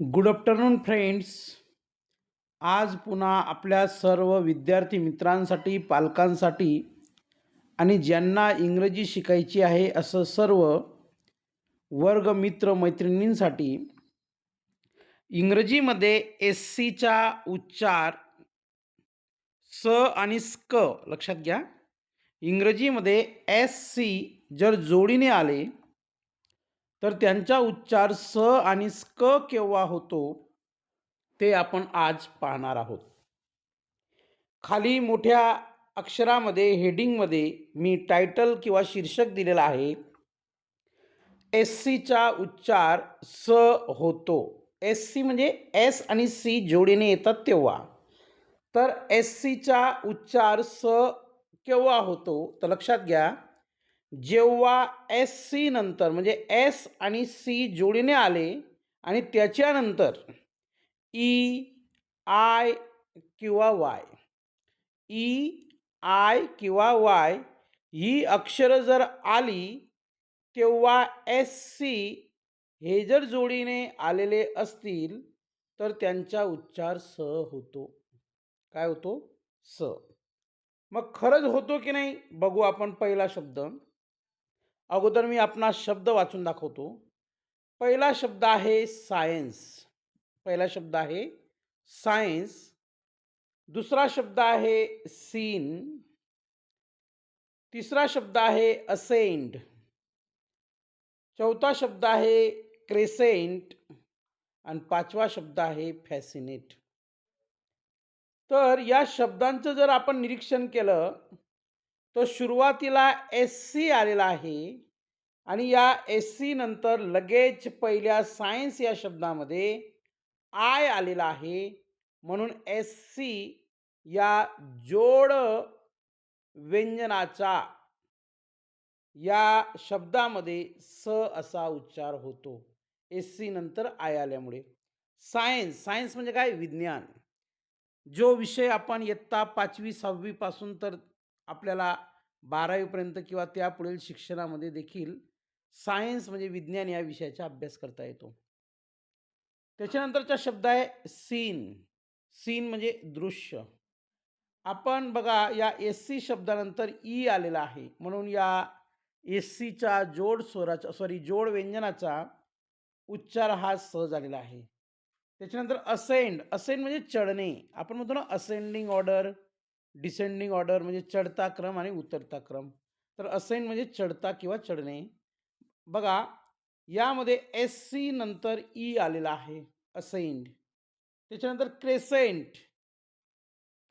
Good afternoon friends आज पुन्हा आपल्या सर्व विद्यार्थी मित्रांसाठी पालकांसाठी आणि ज्यांना इंग्रजी शिकायची आहे असं सर्व वर्ग मित्र मैत्रिणींसाठी इंग्रजीमध्ये एस सीचा उच्चार स आणि स्क लक्षात घ्या. इंग्रजीमध्ये एस सी जर जोडीने आले तर त्यांचा उच्चार स आणि स्क केव्हा होतो ते आपण आज पाहणार आहोत. खाली मोठ्या अक्षरामध्ये हेडिंगमध्ये मी टायटल किंवा शीर्षक दिलेलं आहे. एस सीचा उच्चार स होतो. एस सी म्हणजे एस आणि सी जोडीने येतात तेव्हा. तर एस सीचा उच्चार स केव्हा होतो? तर लक्षात घ्या. जेव्हा एस सी नंतर म्हणजे एस आणि सी जोडीने आले आणि त्याच्यानंतर e, ई आय किंवा वाय ई आय किंवा वाय ही अक्षरं जर आली तेव्हा एस सी हे जर जोडीने आलेले असतील तर त्यांचा उच्चार स होतो. काय होतो? स. मग खरंच होतो की नाही? बघू आपण पहिला शब्द. अगोदर मी आपणा शब्द वाचून दाखवतो. पहिला शब्द आहे सायन्स. पहिला शब्द आहे सायन्स. दुसरा शब्द आहे सीन. तिसरा शब्द आहे असेंड चौथा शब्द आहे क्रेसेंट. आणि पाचवा शब्द आहे फॅसिनेट. तर या शब्दांचं जर आपण निरीक्षण केलं तो सुरुवातीला एस सी आलेला आहे आणि या एस सी नंतर लगेच पहिल्या सायन्स या शब्दामध्ये आय आलेला आहे. म्हणून एस सी या जोड व्यंजनाचा या शब्दामध्ये स असा उच्चार होतो. एस सी नंतर आय आल्यामुळे. सायन्स सायन्स म्हणजे काय? विज्ञान. जो विषय आपण इयत्ता पाचवी सहावीपासून तर आपल्याला बारावीपर्यंत किंवा त्यापुढील शिक्षणामध्ये देखील सायन्स म्हणजे विज्ञान या विषयाचा अभ्यास करता येतो. त्याच्यानंतरचा शब्द आहे सीन. सीन म्हणजे दृश्य. आपण बघा या एस सी शब्दानंतर ई आलेला आहे. म्हणून या एस सीच्या जोड स्वराचा सॉरी जोड व्यंजनाचा उच्चार हा सहज झालेला आहे. त्याच्यानंतर असेंड असेंड म्हणजे चढणे. आपण म्हणतो ना असेंडिंग ऑर्डर डिसेंडिंग ऑर्डर म्हणजे चढता क्रम आणि उतरता क्रम. तर असेंड म्हणजे चढता किंवा चढणे. बघा यामध्ये एस सी नंतर e ई आलेला आहे. असेंड त्याच्यानंतर क्रेसेंट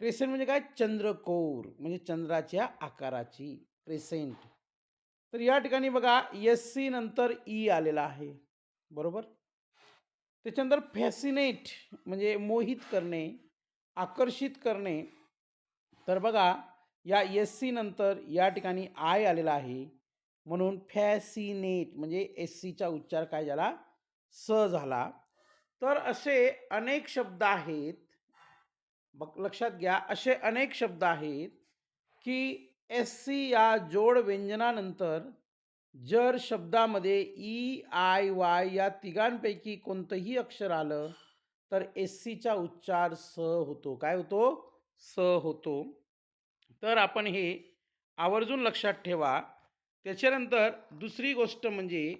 क्रेसेंट म्हणजे काय? चंद्रकोर. म्हणजे चंद्राच्या आकाराची. क्रेसेंट तर या ठिकाणी बघा एस सी नंतर e ई आलेला आहे. बरोबर? त्याच्यानंतर फॅसिनेट म्हणजे मोहित करणे आकर्षित करणे. तर बघा या एस सी नंतर या ठिकाणी आय आलेला आहे. म्हणून फॅसिनेट म्हणजे एस सीचा उच्चार काय झाला? स झाला. तर असे अनेक शब्द आहेत. बघ लक्षात घ्या असे अनेक शब्द आहेत की एस सी या जोड व्यंजनानंतर जर शब्दामध्ये ई आय वाय या तिघांपैकी कोणतंही अक्षर आलं तर एस सीचा उच्चार स होतो. काय होतो? स होतो. तर आपण हे आवर्जून लक्षात ठेवा. त्याच्यानंतर दुसरी गोष्ट म्हणजे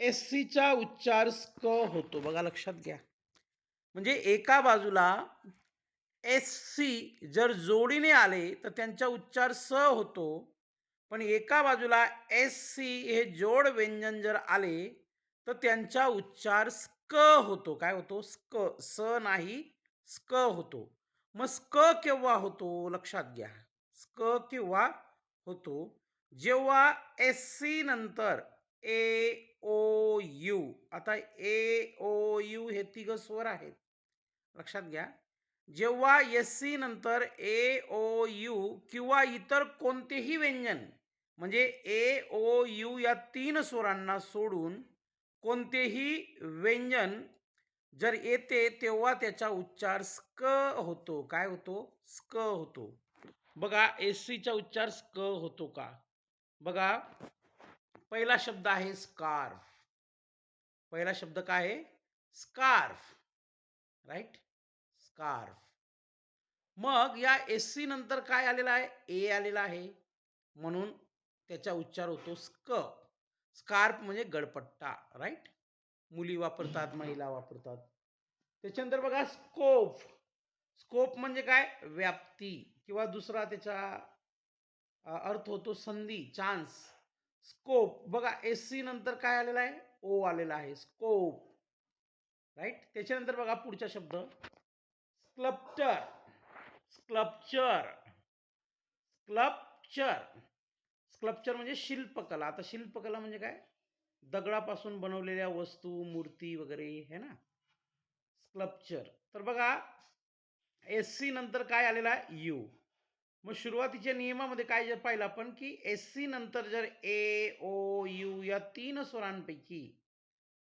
एस सीचा उच्चार स्क होतो. बघा लक्षात घ्या. म्हणजे एका बाजूला एस सी जर जोडीने आले तर त्यांचा उच्चार स होतो. पण एका बाजूला एस सी हे जोड व्यंजन जर आले तर त्यांचा उच्चार स्क होतो. काय होतो? स्क. स नाही स्क होतो. मग स्क केव्हा होतो? लक्षात घ्या. स्क केव्हा होतो? जेव्हा एस सी नंतर ए ओ यू आता ए ओ यू हे तिघ स्वर आहेत. लक्षात घ्या. जेव्हा एस सी नंतर ए ओ यू किंवा इतर कोणतेही व्यंजन म्हणजे ए ओ यू या तीन स्वरांना सोडून कोणतेही व्यंजन जर येते तेव्हा त्याचा उच्चार स्क होतो. काय होतो? स्क होतो. बघा एस सीचा उच्चार स्क होतो का? बघा पहिला शब्द आहे स्कार्फ पहिला शब्द काय आहे? स्कार्फ राईट स्कार्फ मग या एस सी नंतर काय आलेलं आहे? ए आलेला आहे. म्हणून त्याचा उच्चार होतो स्क. स्कार्फ म्हणजे गडपट्टा. राईट मुली वापरतात महिला वापरतात. त्याच्यानंतर बघा स्कोप स्कोप म्हणजे काय? व्याप्ती. किंवा दुसरा त्याचा अर्थ होतो संधी चान्स स्कोप बघा एस सी नंतर काय आलेला आहे? ओ आलेला आहे. स्कोप राईट त्याच्यानंतर बघा पुढचा शब्द. स्क्लप्टर स्क्लप्चर स्क्लप्चर स्क्लप्चर म्हणजे शिल्पकला. आता शिल्पकला म्हणजे काय? दगडापासून बनवलेल्या वस्तू मूर्ती वगैरे हे ना? स्क्लप्चर तर बघा एस सी नंतर काय आलेला यू मग सुरुवातीच्या नियमामध्ये काय जर पाहिलं आपण की एस सी नंतर जर ए ओ यू या तीन स्वरांपैकी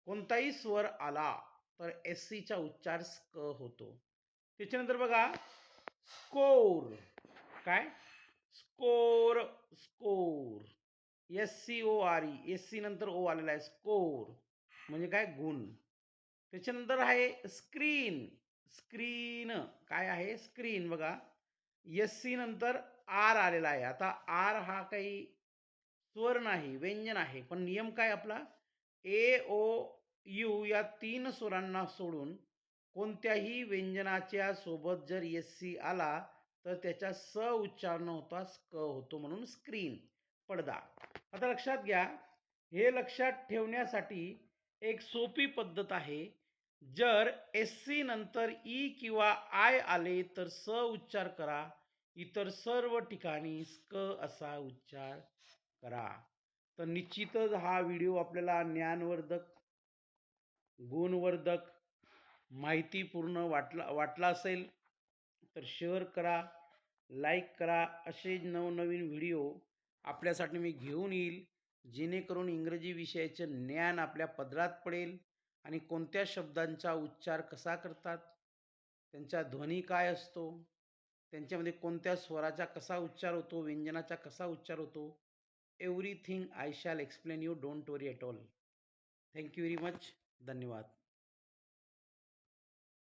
कोणताही स्वर आला तर एस सीचा उच्चार स्क होतो. त्याच्यानंतर बघा स्कोर काय? Score score S C O R E S C नंतर ओ आलेला आहे स्कोर. म्हणजे काय? गुण. त्याच्यानंतर आहे स्क्रीन. स्क्रीन. काय आहे? स्क्रीन बघा. एस सी नंतर आर आलेला आहे. आता आर हा काही स्वर नाही व्यंजन आहे. पण नियम काय आपला? ए ओ यू या तीन स्वरांना सोडून कोणत्याही व्यंजनाच्या सोबत जर एस सी आला तर त्याचा स उच्चार न होता स्क होतो म्हणून स्क्रीन पडदा. आता लक्षात घ्या हे लक्षात ठेवण्यासाठी एक सोपी पद्धत आहे. जर एस सी नंतर ई किंवा आय आले तर स उच्चार करा. इतर सर्व ठिकाणी स्क असा उच्चार करा. तर निश्चितच हा व्हिडिओ आपल्याला ज्ञानवर्धक गुणवर्धक माहितीपूर्ण वाटला वाटला असेल तर शेअर करा लाईक करा. असे नवनवीन व्हिडिओ आपल्यासाठी मी घेऊन येईल जेणेकरून इंग्रजी विषयाचं ज्ञान आपल्या पदरात पडेल आणि कोणत्या शब्दांचा उच्चार कसा करतात त्यांचा ध्वनी काय असतो त्यांच्यामध्ये कोणत्या स्वराचा कसा उच्चार होतो व्यंजनाचा कसा उच्चार होतो everything I shall explain you don't worry at all thank you very much धन्यवाद.